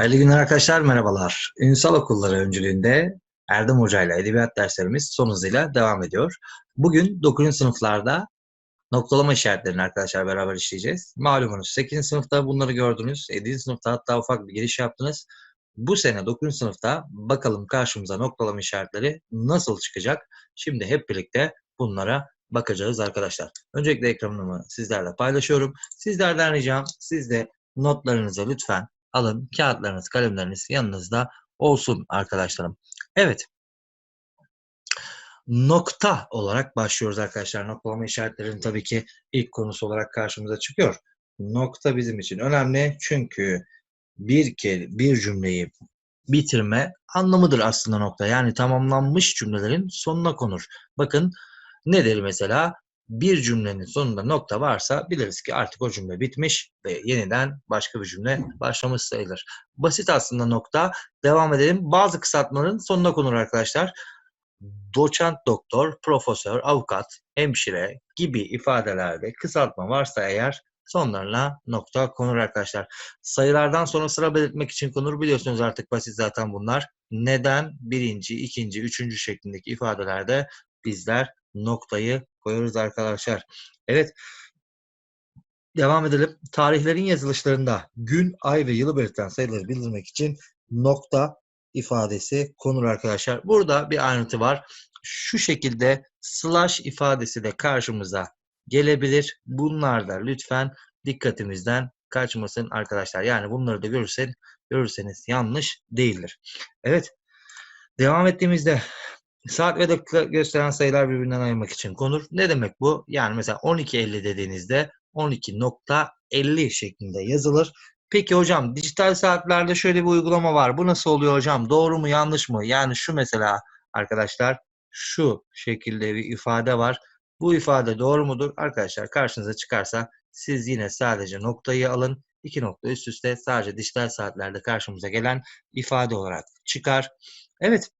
Hayırlı günler arkadaşlar, merhabalar. Ünsal Okulları öncülüğünde Erdem Hoca ile edebiyat derslerimiz son hızıyla devam ediyor. Bugün 9. sınıflarda noktalama işaretlerini arkadaşlar beraber işleyeceğiz. Malumunuz 8. sınıfta bunları gördünüz, 7. sınıfta hatta ufak bir giriş yaptınız. Bu sene 9. sınıfta bakalım karşımıza noktalama işaretleri nasıl çıkacak? Şimdi hep birlikte bunlara bakacağız arkadaşlar. Öncelikle ekranımı sizlerle paylaşıyorum. Sizlerden ricam siz de notlarınızı lütfen alın. Kağıtlarınız, kalemleriniz yanınızda olsun arkadaşlarım. Evet. Nokta olarak başlıyoruz arkadaşlar. Noktalama işaretlerinin tabii ki ilk konusu olarak karşımıza çıkıyor. Nokta bizim için önemli çünkü bir kere bir cümleyi bitirme anlamıdır aslında nokta. Yani tamamlanmış cümlelerin sonuna konur. Bakın nedir mesela? Bir cümlenin sonunda nokta varsa biliriz ki artık o cümle bitmiş ve yeniden başka bir cümle başlamış sayılır. Basit aslında nokta. Devam edelim. Bazı kısaltmaların sonuna konur arkadaşlar. Doçent, doktor, profesör, avukat, hemşire gibi ifadelerde kısaltma varsa eğer sonlarına nokta konur arkadaşlar. Sayılardan sonra sıra belirtmek için konur biliyorsunuz artık basit zaten bunlar. Neden birinci, ikinci, üçüncü şeklindeki ifadelerde bizler noktayı koyuyoruz arkadaşlar. Evet. Devam edelim. Tarihlerin yazılışlarında gün, ay ve yılı belirten sayıları bildirmek için nokta ifadesi konur arkadaşlar. Burada bir ayrıntı var. Şu şekilde slash ifadesi de karşımıza gelebilir. Bunlar da lütfen dikkatimizden kaçmasın arkadaşlar. Yani bunları da görürsen, görürseniz yanlış değildir. Evet. Devam ettiğimizde Saat ve dakika gösteren sayılar birbirinden ayırmak için konur. Ne demek bu? Yani mesela 12.50 dediğinizde 12.50 şeklinde yazılır. Peki hocam dijital saatlerde şöyle bir uygulama var. Bu nasıl oluyor hocam? Doğru mu yanlış mı? Yani şu mesela arkadaşlar şu şekilde bir ifade var. Bu ifade doğru mudur? Arkadaşlar karşınıza çıkarsa siz yine sadece noktayı alın. İki nokta üst üste sadece dijital saatlerde karşımıza gelen ifade olarak çıkar. Evet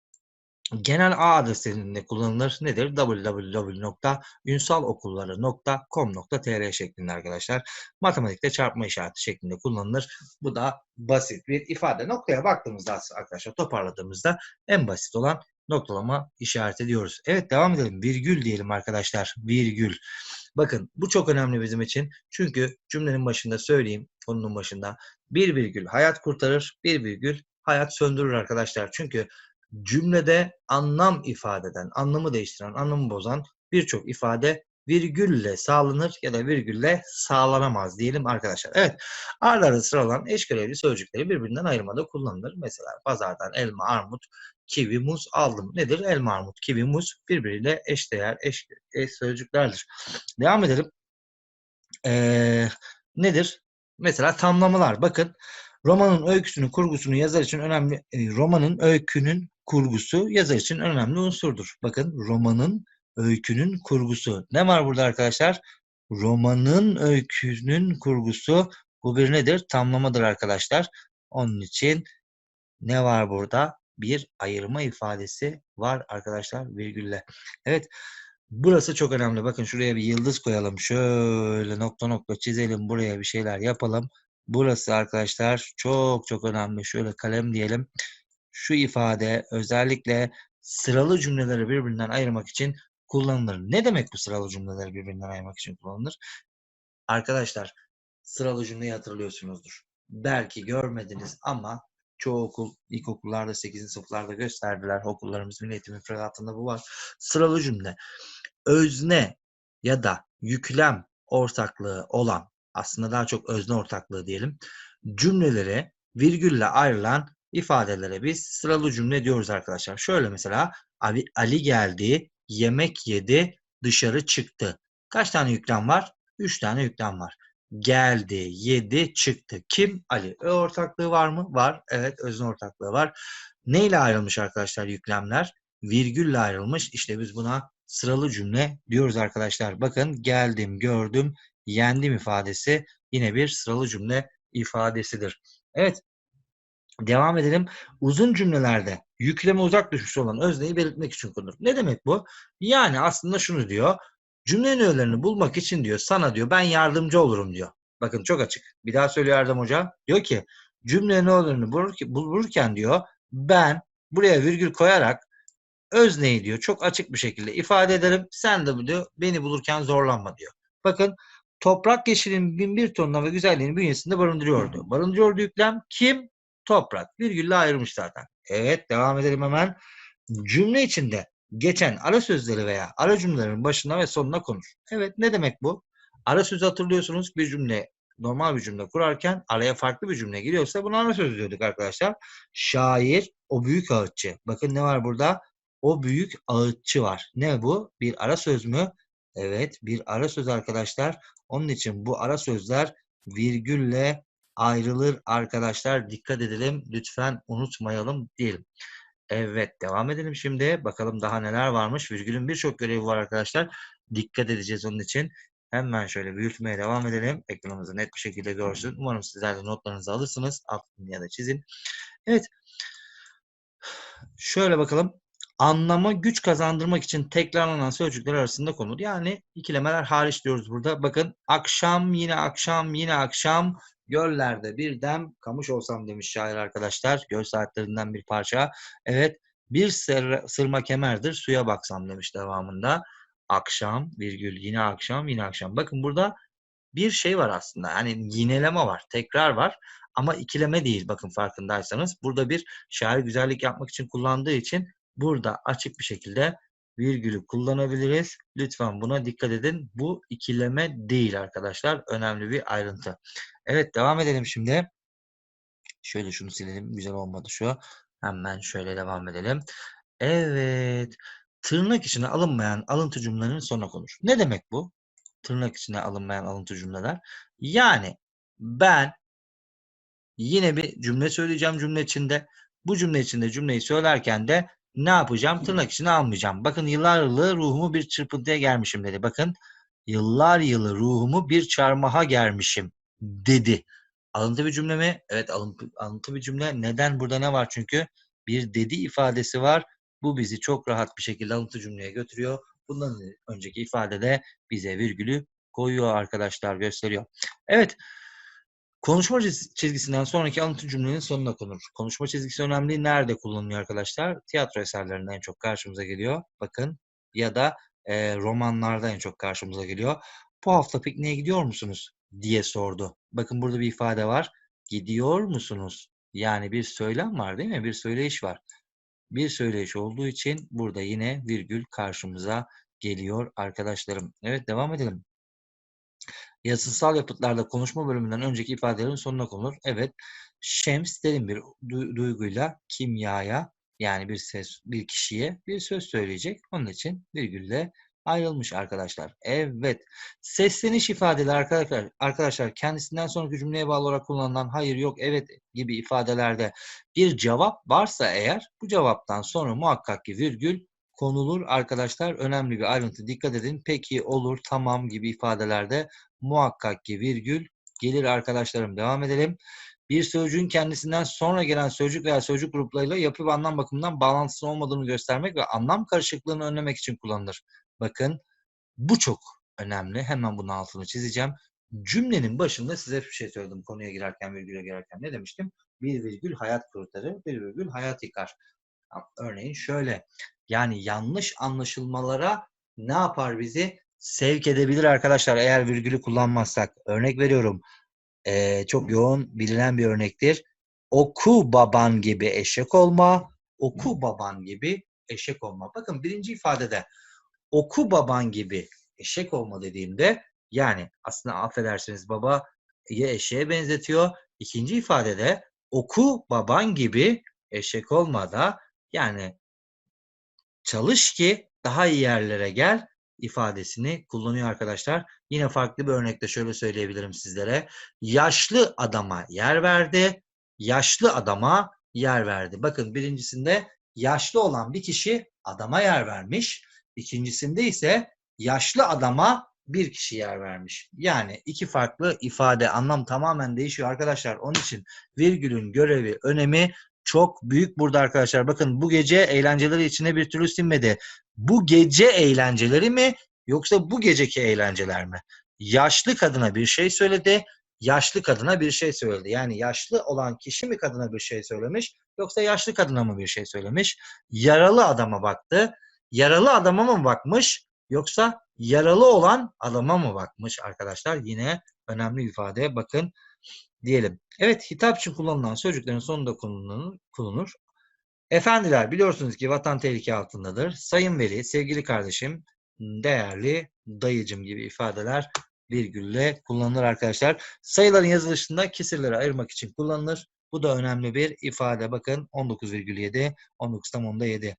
Genel ağ adresinde kullanılır. Nedir? www.ünsalokulları.com.tr şeklinde arkadaşlar. Matematikte çarpma işareti şeklinde kullanılır. Bu da basit bir ifade. Noktaya baktığımızda arkadaşlar toparladığımızda en basit olan noktalama işareti diyoruz. Evet devam edelim. Virgül diyelim arkadaşlar. Virgül. Bakın bu çok önemli bizim için. Çünkü cümlenin başında söyleyeyim, konunun başında bir virgül hayat kurtarır, bir virgül hayat söndürür arkadaşlar. Çünkü cümlede anlam ifade eden, anlamı değiştiren, anlamı bozan birçok ifade virgülle sağlanır ya da virgülle sağlanamaz diyelim arkadaşlar. Evet, arda arda sıralanan eş görevli sözcükleri birbirinden ayırmada kullanılır. Mesela pazardan elma, armut, kivi, muz aldım. Nedir? Elma, armut, kivi, muz birbiriyle eşdeğer, eş, eş sözcüklerdir. Devam edelim. Ee, nedir? Mesela tamlamalar. Bakın romanın öyküsünü, kurgusunu yazar için önemli, e, romanın öykünün kurgusu yazar için önemli unsurdur. Bakın romanın öykünün kurgusu. Ne var burada arkadaşlar? Romanın öykünün kurgusu bu bir nedir? Tamlamadır arkadaşlar. Onun için ne var burada? Bir ayırma ifadesi var arkadaşlar virgülle. Evet. Burası çok önemli. Bakın şuraya bir yıldız koyalım. Şöyle nokta nokta çizelim. Buraya bir şeyler yapalım. Burası arkadaşlar çok çok önemli. Şöyle kalem diyelim şu ifade özellikle sıralı cümleleri birbirinden ayırmak için kullanılır. Ne demek bu sıralı cümleleri birbirinden ayırmak için kullanılır? Arkadaşlar sıralı cümleyi hatırlıyorsunuzdur. Belki görmediniz ama çoğu okul, ilkokullarda, 8. sınıflarda gösterdiler. Okullarımız Milli Eğitim Müfredatı'nda bu var. Sıralı cümle. Özne ya da yüklem ortaklığı olan, aslında daha çok özne ortaklığı diyelim, cümleleri virgülle ayrılan ifadelere biz sıralı cümle diyoruz arkadaşlar. Şöyle mesela Ali, geldi, yemek yedi, dışarı çıktı. Kaç tane yüklem var? Üç tane yüklem var. Geldi, yedi, çıktı. Kim? Ali. Ö ortaklığı var mı? Var. Evet, özne ortaklığı var. Neyle ayrılmış arkadaşlar yüklemler? Virgülle ayrılmış. İşte biz buna sıralı cümle diyoruz arkadaşlar. Bakın geldim, gördüm, yendim ifadesi yine bir sıralı cümle ifadesidir. Evet, Devam edelim. Uzun cümlelerde yükleme uzak düşmüş olan özneyi belirtmek için kullanılır. Ne demek bu? Yani aslında şunu diyor. Cümlenin öğelerini bulmak için diyor sana diyor ben yardımcı olurum diyor. Bakın çok açık. Bir daha söylüyor Erdem Hoca. Diyor ki cümle bulurken, bulurken diyor ben buraya virgül koyarak özneyi diyor çok açık bir şekilde ifade ederim. Sen de diyor beni bulurken zorlanma diyor. Bakın toprak yeşilin bin bir tonuna ve güzelliğini bünyesinde barındırıyordu. Barındırıyordu yüklem kim? Toprak. Virgülle ayırmış zaten. Evet devam edelim hemen. Cümle içinde geçen ara sözleri veya ara cümlelerin başına ve sonuna konur. Evet ne demek bu? Ara sözü hatırlıyorsunuz bir cümle normal bir cümle kurarken araya farklı bir cümle giriyorsa buna ara söz diyorduk arkadaşlar. Şair o büyük ağıtçı. Bakın ne var burada? O büyük ağıtçı var. Ne bu? Bir ara söz mü? Evet bir ara söz arkadaşlar. Onun için bu ara sözler virgülle ayrılır arkadaşlar. Dikkat edelim. Lütfen unutmayalım diyelim. Evet devam edelim şimdi. Bakalım daha neler varmış. Virgülün birçok görevi var arkadaşlar. Dikkat edeceğiz onun için. Hemen şöyle büyütmeye devam edelim. Ekranımızı net bir şekilde görsün. Umarım sizler de notlarınızı alırsınız. Altını ya da çizin. Evet. Şöyle bakalım. Anlama güç kazandırmak için tekrarlanan sözcükler arasında konur. Yani ikilemeler hariç diyoruz burada. Bakın akşam yine akşam yine akşam göllerde bir dem kamış olsam demiş şair arkadaşlar. Göl saatlerinden bir parça. Evet bir sır, sırma kemerdir suya baksam demiş devamında. Akşam virgül yine akşam yine akşam. Bakın burada bir şey var aslında. Yani yineleme var, tekrar var. Ama ikileme değil bakın farkındaysanız. Burada bir şair güzellik yapmak için kullandığı için burada açık bir şekilde virgülü kullanabiliriz. Lütfen buna dikkat edin. Bu ikileme değil arkadaşlar. Önemli bir ayrıntı. Evet devam edelim şimdi. Şöyle şunu silelim. Güzel olmadı şu. Hemen şöyle devam edelim. Evet. Tırnak içine alınmayan alıntı cümlelerinin sonuna konur. Ne demek bu? Tırnak içine alınmayan alıntı cümleler. Yani ben yine bir cümle söyleyeceğim cümle içinde. Bu cümle içinde cümleyi söylerken de ne yapacağım? Tırnak içine almayacağım. Bakın yıllar yılı ruhumu bir çırpıntıya gelmişim dedi. Bakın yıllar yılı ruhumu bir çarmıha germişim dedi. Alıntı bir cümle mi? Evet alıntı, alıntı bir cümle. Neden? Burada ne var çünkü? Bir dedi ifadesi var. Bu bizi çok rahat bir şekilde alıntı cümleye götürüyor. Bundan önceki ifadede bize virgülü koyuyor arkadaşlar gösteriyor. Evet. Konuşma çizgisinden sonraki alıntı cümlenin sonuna konur. Konuşma çizgisi önemli. Nerede kullanılıyor arkadaşlar? Tiyatro eserlerinde en çok karşımıza geliyor. Bakın ya da e, romanlarda en çok karşımıza geliyor. Bu hafta pikniğe gidiyor musunuz? diye sordu. Bakın burada bir ifade var. Gidiyor musunuz? Yani bir söylem var değil mi? Bir söyleyiş var. Bir söyleyiş olduğu için burada yine virgül karşımıza geliyor arkadaşlarım. Evet devam edelim. Yazısal yapıtlarda konuşma bölümünden önceki ifadelerin sonuna konulur. Evet, Şems derin bir du- duyguyla kimyaya yani bir ses bir kişiye bir söz söyleyecek. Onun için virgülle ayrılmış arkadaşlar. Evet. Sesleniş ifadeleri arkadaşlar, arkadaşlar kendisinden sonraki cümleye bağlı olarak kullanılan hayır, yok, evet gibi ifadelerde bir cevap varsa eğer bu cevaptan sonra muhakkak ki virgül konulur arkadaşlar. Önemli bir ayrıntı dikkat edin. Peki, olur, tamam gibi ifadelerde muhakkak ki virgül gelir arkadaşlarım. Devam edelim. Bir sözcüğün kendisinden sonra gelen sözcük veya sözcük gruplarıyla yapı ve anlam bakımından bağlantısı olmadığını göstermek ve anlam karışıklığını önlemek için kullanılır. Bakın bu çok önemli. Hemen bunun altını çizeceğim. Cümlenin başında size bir şey söyledim konuya girerken, virgüle girerken. Ne demiştim? Bir virgül hayat kurtarır, bir virgül hayat yıkar. Örneğin şöyle. Yani yanlış anlaşılmalara ne yapar bizi? Sevk edebilir arkadaşlar eğer virgülü kullanmazsak. Örnek veriyorum. Ee, çok yoğun bilinen bir örnektir. Oku baban gibi eşek olma. Oku baban gibi eşek olma. Bakın birinci ifadede oku baban gibi eşek olma dediğimde yani aslında affedersiniz baba ya eşeğe benzetiyor. İkinci ifadede oku baban gibi eşek olma da yani çalış ki daha iyi yerlere gel ifadesini kullanıyor arkadaşlar. Yine farklı bir örnekte şöyle söyleyebilirim sizlere. Yaşlı adama yer verdi. Yaşlı adama yer verdi. Bakın birincisinde yaşlı olan bir kişi adama yer vermiş. İkincisinde ise yaşlı adama bir kişi yer vermiş. Yani iki farklı ifade, anlam tamamen değişiyor arkadaşlar. Onun için virgülün görevi, önemi çok büyük burada arkadaşlar. Bakın bu gece eğlenceleri içine bir türlü sinmedi. Bu gece eğlenceleri mi yoksa bu geceki eğlenceler mi? Yaşlı kadına bir şey söyledi. yaşlı kadına bir şey söyledi. Yani yaşlı olan kişi mi kadına bir şey söylemiş yoksa yaşlı kadına mı bir şey söylemiş? Yaralı adama baktı. Yaralı adama mı bakmış yoksa yaralı olan adama mı bakmış arkadaşlar? Yine önemli ifade bakın diyelim. Evet hitap için kullanılan sözcüklerin sonunda kullanılır. Efendiler biliyorsunuz ki vatan tehlike altındadır. Sayın veli, sevgili kardeşim, değerli dayıcım gibi ifadeler virgülle kullanılır arkadaşlar. Sayıların yazılışında kesirleri ayırmak için kullanılır. Bu da önemli bir ifade. Bakın 19,7, 19 tam onda 7.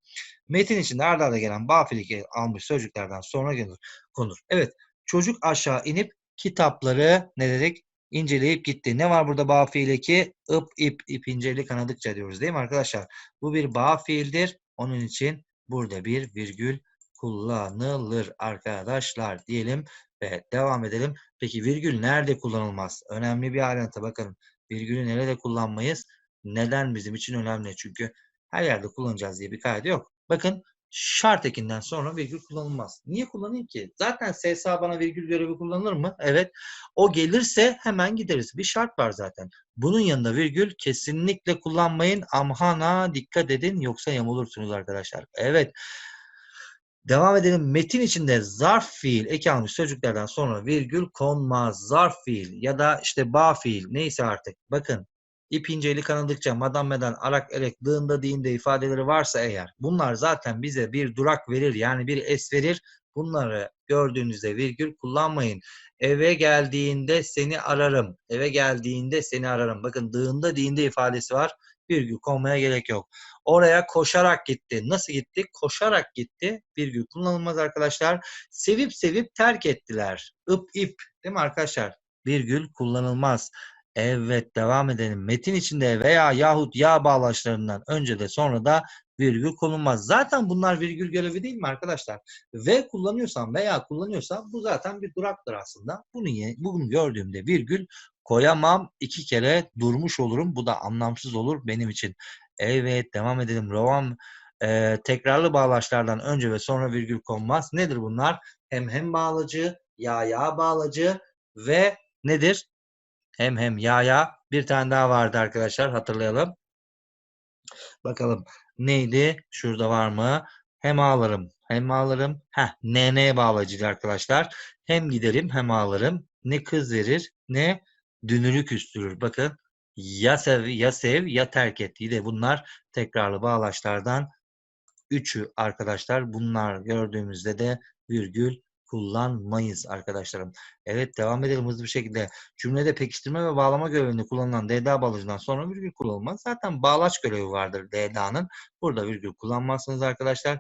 Metin içinde arda arda gelen bağ fiili almış sözcüklerden sonra gelir, konur. Evet, çocuk aşağı inip kitapları ne dedik? İnceleyip gitti. Ne var burada bağ fiili ki? ıp, ip, ip inceli kanadıkça diyoruz değil mi arkadaşlar? Bu bir bağ fiildir. Onun için burada bir virgül kullanılır arkadaşlar diyelim ve devam edelim. Peki virgül nerede kullanılmaz? Önemli bir ayrıntı. Bakın virgülü nerede kullanmayız? Neden bizim için önemli? Çünkü her yerde kullanacağız diye bir kaydı yok. Bakın şart ekinden sonra virgül kullanılmaz. Niye kullanayım ki? Zaten SSA bana virgül görevi kullanılır mı? Evet. O gelirse hemen gideriz. Bir şart var zaten. Bunun yanında virgül kesinlikle kullanmayın. Amhana dikkat edin yoksa yamulursunuz arkadaşlar. Evet. Devam edelim. Metin içinde zarf fiil eki almış sözcüklerden sonra virgül konmaz. Zarf fiil ya da işte bağ fiil neyse artık. Bakın ip inceli kanadıkça madam meden arak erek dığında dinde ifadeleri varsa eğer bunlar zaten bize bir durak verir yani bir es verir. Bunları gördüğünüzde virgül kullanmayın. Eve geldiğinde seni ararım. Eve geldiğinde seni ararım. Bakın dığında dinde ifadesi var. Virgül konmaya gerek yok. Oraya koşarak gitti. Nasıl gitti? Koşarak gitti. Virgül kullanılmaz arkadaşlar. Sevip sevip terk ettiler. Ip ip. Değil mi arkadaşlar? Virgül kullanılmaz. Evet devam edelim. Metin içinde veya yahut ya bağlaçlarından önce de sonra da virgül konulmaz. Zaten bunlar virgül görevi değil mi arkadaşlar? Ve kullanıyorsam veya kullanıyorsam bu zaten bir duraktır aslında. Bunu, bunu gördüğümde virgül koyamam. iki kere durmuş olurum. Bu da anlamsız olur benim için. Evet devam edelim. Rovam e, tekrarlı bağlaçlardan önce ve sonra virgül konmaz. Nedir bunlar? Hem hem bağlacı, ya ya bağlacı ve nedir? Hem hem ya ya. Bir tane daha vardı arkadaşlar hatırlayalım. Bakalım neydi? Şurada var mı? Hem ağlarım hem ağlarım. Heh nn bağlacıydı arkadaşlar. Hem giderim hem ağlarım. Ne kız verir ne dünürü küstürür. Bakın ya sev ya sev ya terk et. Yine bunlar tekrarlı bağlaçlardan üçü arkadaşlar. Bunlar gördüğümüzde de virgül kullanmayız arkadaşlarım. Evet devam edelim hızlı bir şekilde. Cümlede pekiştirme ve bağlama görevinde kullanılan DDA bağlacından sonra virgül kullanılmaz. Zaten bağlaç görevi vardır DDA'nın. Burada virgül kullanmazsınız arkadaşlar.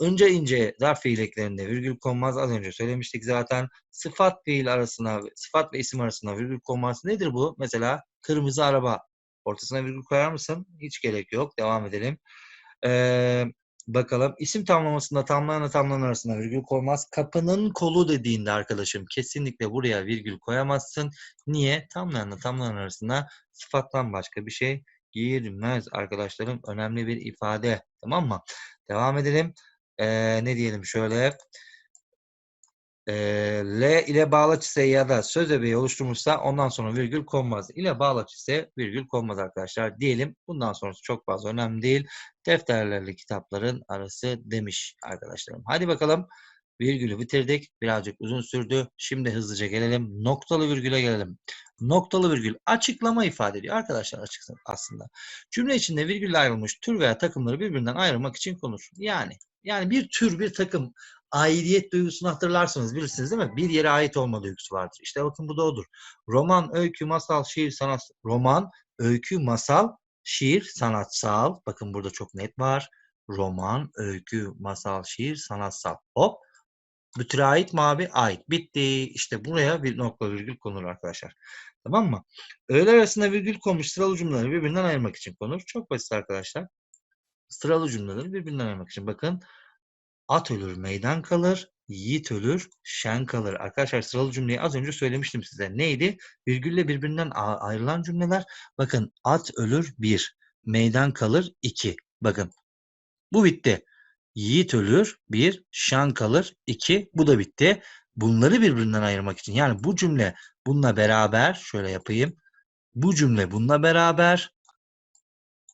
Önce ince zarf fiil eklerinde virgül konmaz. Az önce söylemiştik zaten. Sıfat fiil arasına, sıfat ve isim arasında virgül konmaz. Nedir bu? Mesela kırmızı araba. Ortasına virgül koyar mısın? Hiç gerek yok. Devam edelim. Ee, bakalım. İsim tamlamasında tamlayanla tamlanan arasında virgül koymaz. Kapının kolu dediğinde arkadaşım kesinlikle buraya virgül koyamazsın. Niye? Tamlayanla tamlanan arasında sıfattan başka bir şey girmez arkadaşlarım. Önemli bir ifade. Tamam mı? Devam edelim. Ee, ne diyelim şöyle. Ee, L ile bağlaç ise ya da söz öbeği oluşturmuşsa ondan sonra virgül konmaz. İle bağlaç ise virgül konmaz arkadaşlar diyelim. Bundan sonrası çok fazla önemli değil. Defterlerle kitapların arası demiş arkadaşlarım. Hadi bakalım. Virgülü bitirdik. Birazcık uzun sürdü. Şimdi hızlıca gelelim. Noktalı virgüle gelelim. Noktalı virgül açıklama ifade ediyor. Arkadaşlar açık aslında. Cümle içinde virgülle ayrılmış tür veya takımları birbirinden ayırmak için konur. Yani yani bir tür, bir takım aidiyet duygusunu hatırlarsınız, bilirsiniz değil mi? Bir yere ait olma duygusu vardır. İşte bakın bu da odur. Roman, öykü, masal, şiir, sanat. Roman, öykü, masal, şiir, sanatsal. Bakın burada çok net var. Roman, öykü, masal, şiir, sanatsal. Hop. Bu türe ait mi abi? Ait. Bitti. İşte buraya bir nokta virgül konur arkadaşlar. Tamam mı? Öğeler arasında virgül konmuş sıralı cümleleri birbirinden ayırmak için konur. Çok basit arkadaşlar. Sıralı cümleleri birbirinden ayırmak için. Bakın At ölür meydan kalır, yiğit ölür şen kalır. Arkadaşlar sıralı cümleyi az önce söylemiştim size. Neydi? Virgülle birbirinden ayrılan cümleler. Bakın at ölür bir, meydan kalır iki. Bakın bu bitti. Yiğit ölür bir, şan kalır iki. Bu da bitti. bunları birbirinden ayırmak için yani bu cümle bununla beraber şöyle yapayım. Bu cümle bununla beraber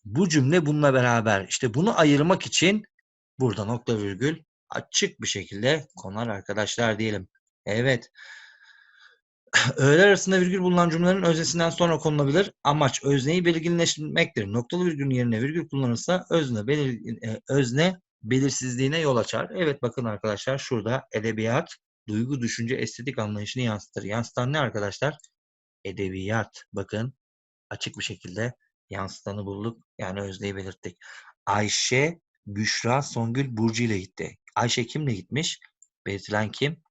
bu cümle bununla beraber işte bunu ayırmak için burada nokta virgül açık bir şekilde konar arkadaşlar diyelim. Evet. Öğeler arasında virgül bulunan cümlelerin öznesinden sonra konulabilir. Amaç özneyi belirginleştirmektir. Noktalı virgülün yerine virgül kullanırsa özne, belir, e, özne belirsizliğine yol açar. Evet bakın arkadaşlar şurada edebiyat, duygu, düşünce, estetik anlayışını yansıtır. Yansıtan ne arkadaşlar? Edebiyat. Bakın açık bir şekilde yansıtanı bulduk. Yani özneyi belirttik. Ayşe, Büşra, Songül, Burcu ile gitti. Ayşe kimle gitmiş? Belirtilen kim?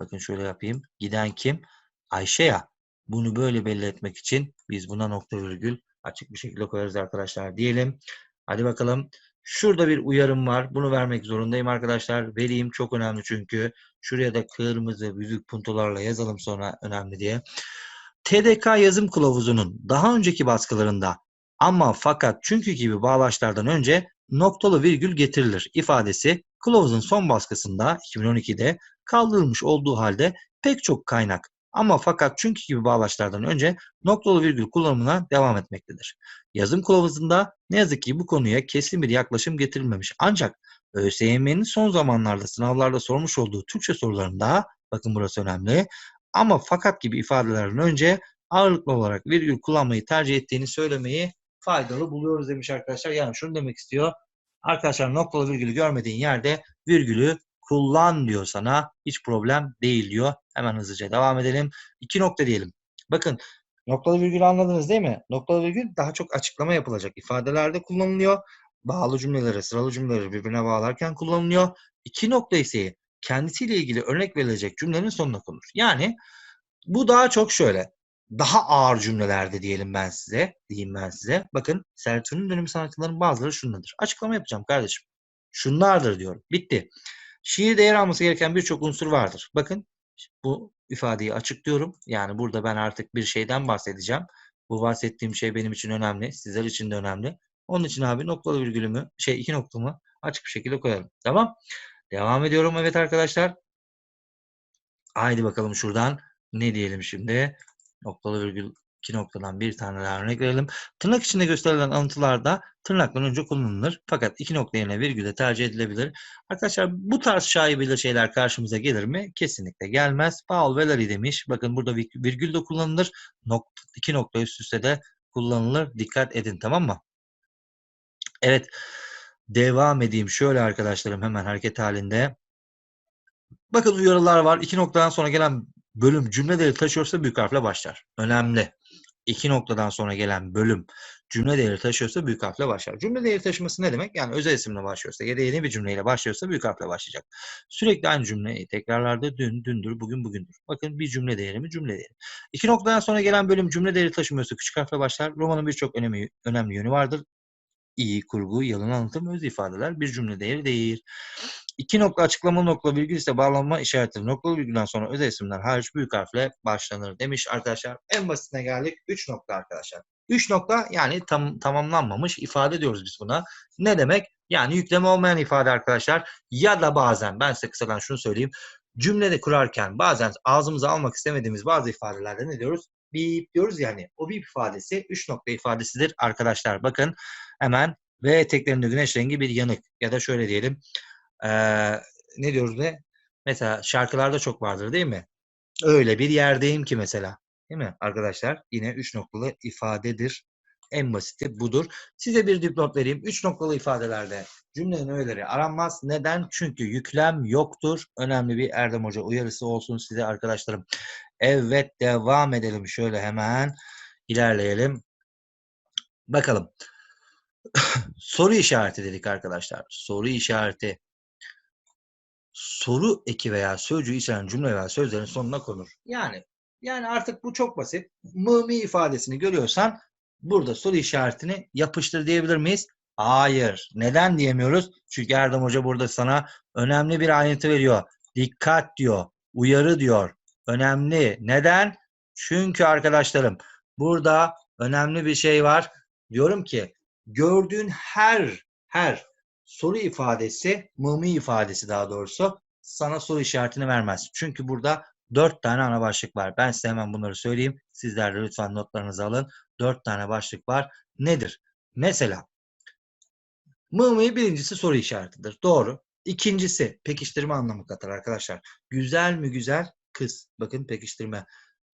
Bakın şöyle yapayım. Giden kim? Ayşe ya. Bunu böyle belli etmek için biz buna nokta virgül açık bir şekilde koyarız arkadaşlar diyelim. Hadi bakalım. Şurada bir uyarım var. Bunu vermek zorundayım arkadaşlar. Vereyim çok önemli çünkü. Şuraya da kırmızı büyük puntolarla yazalım sonra önemli diye. TDK yazım kılavuzunun daha önceki baskılarında ama fakat çünkü gibi bağlaçlardan önce noktalı virgül getirilir ifadesi kılavuzun son baskısında 2012'de kaldırılmış olduğu halde pek çok kaynak ama fakat çünkü gibi bağlaçlardan önce noktalı virgül kullanımına devam etmektedir. Yazım kılavuzunda ne yazık ki bu konuya kesin bir yaklaşım getirilmemiş. Ancak ÖSYM'nin son zamanlarda sınavlarda sormuş olduğu Türkçe sorularında bakın burası önemli ama fakat gibi ifadelerden önce ağırlıklı olarak virgül kullanmayı tercih ettiğini söylemeyi faydalı buluyoruz demiş arkadaşlar. Yani şunu demek istiyor. Arkadaşlar noktalı virgülü görmediğin yerde virgülü kullan diyor sana. Hiç problem değil diyor. Hemen hızlıca devam edelim. İki nokta diyelim. Bakın noktalı virgülü anladınız değil mi? Noktalı virgül daha çok açıklama yapılacak ifadelerde kullanılıyor. Bağlı cümleleri, sıralı cümleleri birbirine bağlarken kullanılıyor. İki nokta ise kendisiyle ilgili örnek verilecek cümlenin sonuna konur. Yani bu daha çok şöyle. Daha ağır cümlelerde diyelim ben size. Diyeyim ben size. Bakın Sertur'un dönemi sanatçılarının bazıları şundadır. Açıklama yapacağım kardeşim. Şunlardır diyorum. Bitti. Şiirde yer alması gereken birçok unsur vardır. Bakın bu ifadeyi açıklıyorum. Yani burada ben artık bir şeyden bahsedeceğim. Bu bahsettiğim şey benim için önemli. Sizler için de önemli. Onun için abi noktalı virgülümü, şey iki noktamı açık bir şekilde koyalım. Tamam. Devam ediyorum. Evet arkadaşlar. Haydi bakalım şuradan ne diyelim şimdi? Noktalı virgül iki noktadan bir tane daha örnek verelim. Tırnak içinde gösterilen alıntılarda tırnaktan önce kullanılır. Fakat iki nokta yerine virgül de tercih edilebilir. Arkadaşlar bu tarz şaibeli şeyler karşımıza gelir mi? Kesinlikle gelmez. Paul Valery demiş. Bakın burada virgül de kullanılır. Nokta, iki nokta üst üste de kullanılır. Dikkat edin tamam mı? Evet. Devam edeyim. Şöyle arkadaşlarım hemen hareket halinde. Bakın uyarılar var. İki noktadan sonra gelen bölüm cümle taşıyorsa büyük harfle başlar. Önemli. İki noktadan sonra gelen bölüm cümle değeri taşıyorsa büyük harfle başlar. Cümle değeri taşıması ne demek? Yani özel isimle başlıyorsa ya da yeni bir cümleyle başlıyorsa büyük harfle başlayacak. Sürekli aynı cümleyi tekrarlarda dün, dündür, bugün, bugündür. Bakın bir cümle değeri mi? Cümle değeri. İki noktadan sonra gelen bölüm cümle değeri taşımıyorsa küçük harfle başlar. Romanın birçok önemli, önemli yönü vardır iyi kurgu, yalın anlatım, öz ifadeler bir cümle değeri değil. İki nokta açıklama nokta virgül ise bağlanma işareti noktalı virgülden sonra özel isimler hariç büyük harfle başlanır demiş arkadaşlar. En basitine geldik. Üç nokta arkadaşlar. Üç nokta yani tam, tamamlanmamış ifade diyoruz biz buna. Ne demek? Yani yükleme olmayan ifade arkadaşlar. Ya da bazen ben size kısadan şunu söyleyeyim. Cümlede kurarken bazen ağzımıza almak istemediğimiz bazı ifadelerde ne diyoruz? Bip diyoruz yani. O bip ifadesi üç nokta ifadesidir arkadaşlar. Bakın hemen ve eteklerinde güneş rengi bir yanık ya da şöyle diyelim ne diyoruz ne? Mesela şarkılarda çok vardır değil mi? Öyle bir yerdeyim ki mesela. Değil mi arkadaşlar? Yine üç noktalı ifadedir. En basiti budur. Size bir dipnot vereyim. Üç noktalı ifadelerde cümlenin öğeleri aranmaz. Neden? Çünkü yüklem yoktur. Önemli bir Erdem Hoca uyarısı olsun size arkadaşlarım. Evet devam edelim. Şöyle hemen ilerleyelim. Bakalım. soru işareti dedik arkadaşlar. Soru işareti. Soru eki veya sözcüğü içeren cümle veya sözlerin sonuna konur. Yani yani artık bu çok basit. Mımi ifadesini görüyorsan burada soru işaretini yapıştır diyebilir miyiz? Hayır. Neden diyemiyoruz? Çünkü Erdem Hoca burada sana önemli bir ayrıntı veriyor. Dikkat diyor. Uyarı diyor. Önemli. Neden? Çünkü arkadaşlarım burada önemli bir şey var. Diyorum ki gördüğün her her soru ifadesi, mımi ifadesi daha doğrusu sana soru işaretini vermez. Çünkü burada dört tane ana başlık var. Ben size hemen bunları söyleyeyim. Sizler de lütfen notlarınızı alın. Dört tane başlık var. Nedir? Mesela mı birincisi soru işaretidir. Doğru. İkincisi pekiştirme anlamı katar arkadaşlar. Güzel mi güzel? Kız. Bakın pekiştirme.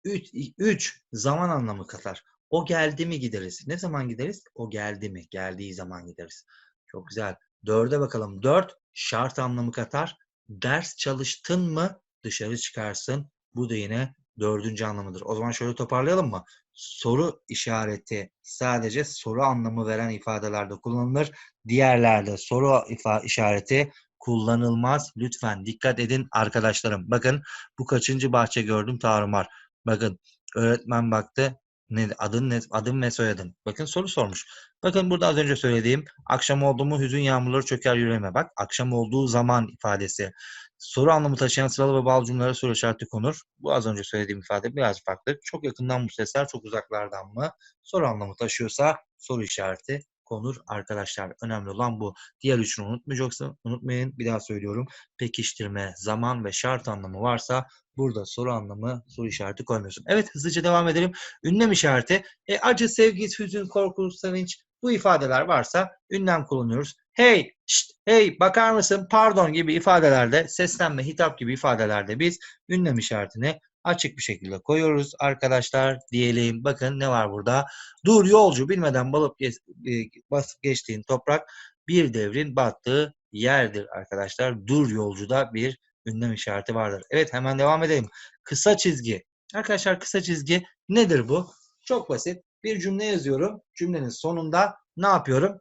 Üç, üç zaman anlamı katar. O geldi mi gideriz. Ne zaman gideriz? O geldi mi? Geldiği zaman gideriz. Çok güzel. Dörde bakalım. Dört şart anlamı katar. Ders çalıştın mı dışarı çıkarsın. Bu da yine dördüncü anlamıdır. O zaman şöyle toparlayalım mı? Soru işareti sadece soru anlamı veren ifadelerde kullanılır. Diğerlerde soru işareti kullanılmaz. Lütfen dikkat edin arkadaşlarım. Bakın bu kaçıncı bahçe gördüm tarumar. Bakın öğretmen baktı. Ne, adın ne, adın ve soyadın. Bakın soru sormuş. Bakın burada az önce söylediğim akşam oldu mu hüzün yağmurları çöker yüreğime. Bak akşam olduğu zaman ifadesi. Soru anlamı taşıyan sıralı ve bağlı cümlelere soru işareti konur. Bu az önce söylediğim ifade biraz farklı. Çok yakından mı sesler, çok uzaklardan mı? Soru anlamı taşıyorsa soru işareti konur arkadaşlar. Önemli olan bu. Diğer üçünü unutmayacaksın. Unutmayın. Bir daha söylüyorum. Pekiştirme, zaman ve şart anlamı varsa burada soru anlamı, soru işareti koymuyorsun. Evet hızlıca devam edelim. Ünlem işareti. E, acı, sevgi, hüzün, korku, sevinç bu ifadeler varsa ünlem kullanıyoruz. Hey, şşt, hey bakar mısın, pardon gibi ifadelerde, seslenme, hitap gibi ifadelerde biz ünlem işaretini açık bir şekilde koyuyoruz arkadaşlar diyelim. Bakın ne var burada? Dur yolcu bilmeden balıp geç, e, basıp geçtiğin toprak bir devrin battığı yerdir arkadaşlar. Dur yolcuda bir ünlem işareti vardır. Evet hemen devam edelim. Kısa çizgi. Arkadaşlar kısa çizgi nedir bu? Çok basit. Bir cümle yazıyorum. Cümlenin sonunda ne yapıyorum?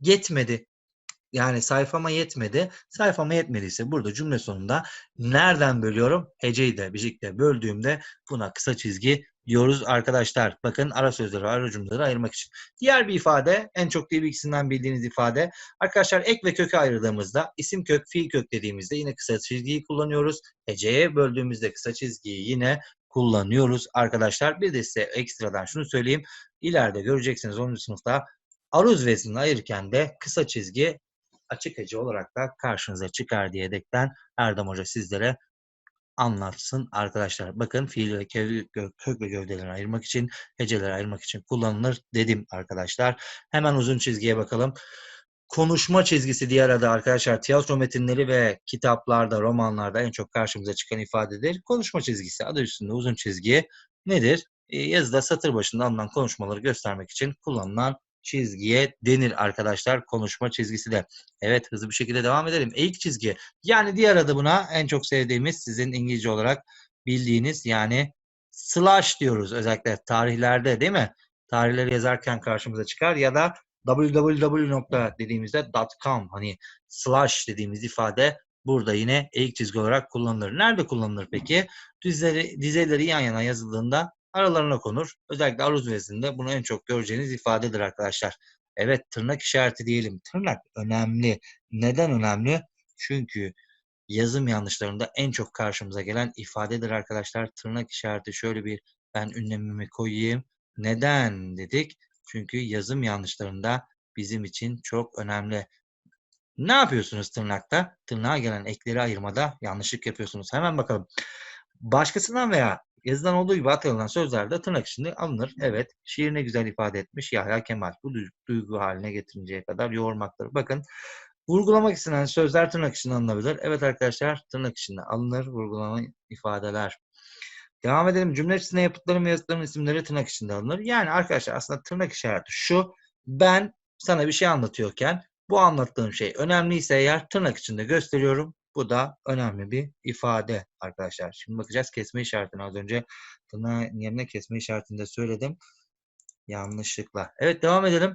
Yetmedi. Yani sayfama yetmedi. Sayfama yetmediyse burada cümle sonunda nereden bölüyorum? Heceyi de birlikte böldüğümde buna kısa çizgi diyoruz arkadaşlar. Bakın ara sözleri, ara cümleleri ayırmak için. Diğer bir ifade, en çok dil bilgisinden bildiğiniz ifade. Arkadaşlar ek ve kökü ayırdığımızda isim kök, fiil kök dediğimizde yine kısa çizgiyi kullanıyoruz. Heceye böldüğümüzde kısa çizgiyi yine kullanıyoruz arkadaşlar. Bir de size ekstradan şunu söyleyeyim. İleride göreceksiniz 10. sınıfta aruz veznini ayırırken de kısa çizgi açık olarak da karşınıza çıkar diyerekten Erdem Hoca sizlere anlatsın arkadaşlar. Bakın fiil ve kök ve gövdeleri ayırmak için, heceleri ayırmak için kullanılır dedim arkadaşlar. Hemen uzun çizgiye bakalım. Konuşma çizgisi diğer adı arkadaşlar tiyatro metinleri ve kitaplarda, romanlarda en çok karşımıza çıkan ifadedir. Konuşma çizgisi adı üstünde uzun çizgi nedir? Yazıda satır başında alınan konuşmaları göstermek için kullanılan çizgiye denir arkadaşlar. Konuşma çizgisi de. Evet hızlı bir şekilde devam edelim. Eğik çizgi. Yani diğer adı buna en çok sevdiğimiz sizin İngilizce olarak bildiğiniz yani slash diyoruz özellikle tarihlerde değil mi? Tarihleri yazarken karşımıza çıkar ya da www dediğimizde .com hani slash dediğimiz ifade burada yine eğik çizgi olarak kullanılır. Nerede kullanılır peki? Dizeleri, dizeleri yan yana yazıldığında aralarına konur. Özellikle aruz vezinde bunu en çok göreceğiniz ifadedir arkadaşlar. Evet tırnak işareti diyelim. Tırnak önemli. Neden önemli? Çünkü yazım yanlışlarında en çok karşımıza gelen ifadedir arkadaşlar. Tırnak işareti şöyle bir ben ünlemimi koyayım. Neden dedik? Çünkü yazım yanlışlarında bizim için çok önemli. Ne yapıyorsunuz tırnakta? Tırnağa gelen ekleri ayırmada yanlışlık yapıyorsunuz. Hemen bakalım. Başkasından veya yazıdan olduğu gibi atılan sözler de tırnak içinde alınır. Evet, şiir ne güzel ifade etmiş Yahya Kemal. Bu duygu haline getirinceye kadar yoğurmaktır. Bakın, vurgulamak istenen sözler tırnak içinde alınabilir. Evet arkadaşlar, tırnak içinde alınır vurgulama ifadeler. Devam edelim. Cümle içinde yapıtların ve yazıtların isimleri tırnak içinde alınır. Yani arkadaşlar aslında tırnak işareti şu. Ben sana bir şey anlatıyorken bu anlattığım şey önemliyse eğer tırnak içinde gösteriyorum. Bu da önemli bir ifade arkadaşlar. Şimdi bakacağız kesme işaretini az önce tırnağın yerine kesme işaretinde söyledim. Yanlışlıkla. Evet devam edelim.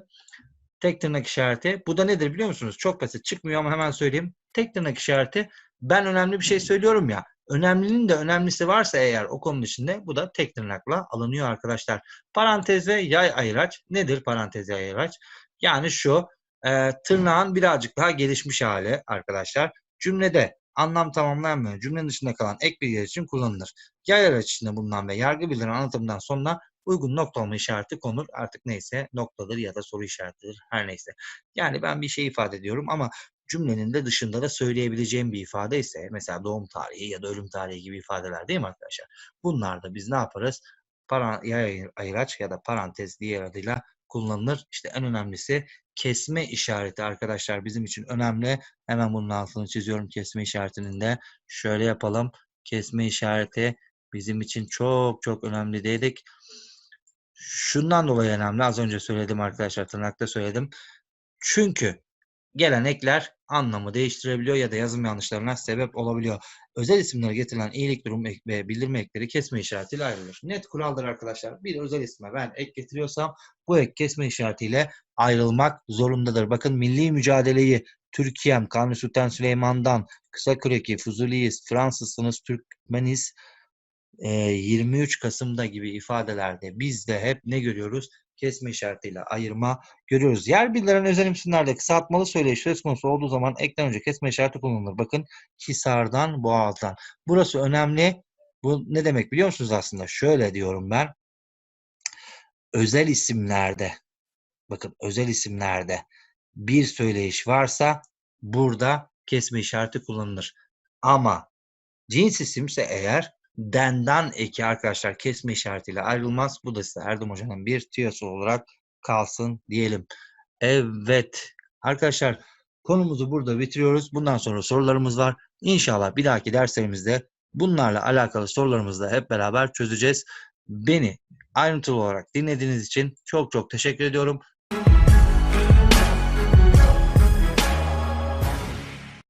Tek tırnak işareti. Bu da nedir biliyor musunuz? Çok basit çıkmıyor ama hemen söyleyeyim. Tek tırnak işareti ben önemli bir şey söylüyorum ya. Önemlinin de önemlisi varsa eğer o konunun içinde bu da tek tırnakla alınıyor arkadaşlar. Parantez ve yay ayıraç. Nedir parantez yay ayıraç? Yani şu e, tırnağın birazcık daha gelişmiş hali arkadaşlar. Cümlede anlam tamamlanmayan cümlenin dışında kalan ek bilgiler için kullanılır. Yay araç içinde bulunan ve yargı bildiren anlatımdan sonra uygun noktalama işareti konur. Artık neyse noktadır ya da soru işaretidir her neyse. Yani ben bir şey ifade ediyorum ama cümlenin de dışında da söyleyebileceğim bir ifade ise mesela doğum tarihi ya da ölüm tarihi gibi ifadeler değil mi arkadaşlar? Bunlarda biz ne yaparız? Para, yay ayıraç ya da parantez diğer adıyla kullanılır. İşte en önemlisi kesme işareti arkadaşlar bizim için önemli. Hemen bunun altını çiziyorum kesme işaretinin de. Şöyle yapalım. Kesme işareti bizim için çok çok önemli dedik. Şundan dolayı önemli. Az önce söyledim arkadaşlar tırnakta söyledim. Çünkü gelen ekler anlamı değiştirebiliyor ya da yazım yanlışlarına sebep olabiliyor. Özel isimlere getirilen iyilik durum ek ve bildirme ekleri kesme işaretiyle ayrılır. Net kuraldır arkadaşlar. Bir özel isme ben ek getiriyorsam bu ek kesme işaretiyle ayrılmak zorundadır. Bakın milli mücadeleyi Türkiye'm, Kanuni Sultan Süleyman'dan, Kısaküreki, Fuzuliyiz, Fransızsınız, Türkmeniz, 23 Kasım'da gibi ifadelerde biz de hep ne görüyoruz? Kesme işaretiyle ayırma görüyoruz. Yer bildiren özel isimlerde kısaltmalı söyleyiş söz konusu olduğu zaman ekten önce kesme işareti kullanılır. Bakın Hisar'dan, Boğaz'dan. Burası önemli. Bu ne demek biliyor musunuz aslında? Şöyle diyorum ben. Özel isimlerde bakın özel isimlerde bir söyleyiş varsa burada kesme işareti kullanılır. Ama cins isimse eğer denden eki arkadaşlar kesme işaretiyle ayrılmaz. Bu da size Erdem Hoca'nın bir tüyosu olarak kalsın diyelim. Evet arkadaşlar konumuzu burada bitiriyoruz. Bundan sonra sorularımız var. İnşallah bir dahaki derslerimizde bunlarla alakalı sorularımızı da hep beraber çözeceğiz. Beni ayrıntılı olarak dinlediğiniz için çok çok teşekkür ediyorum.